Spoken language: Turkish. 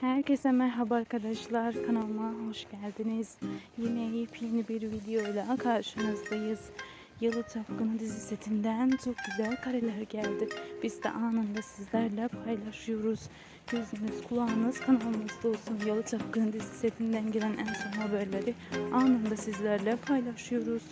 Herkese merhaba arkadaşlar. Kanalıma hoş geldiniz. Yine yepyeni bir videoyla karşınızdayız. Yalı Tapkını dizi setinden çok güzel kareler geldi. Biz de anında sizlerle paylaşıyoruz. Gözünüz kulağınız kanalımızda olsun. Yalı Tapkını dizi setinden gelen en son haberleri anında sizlerle paylaşıyoruz.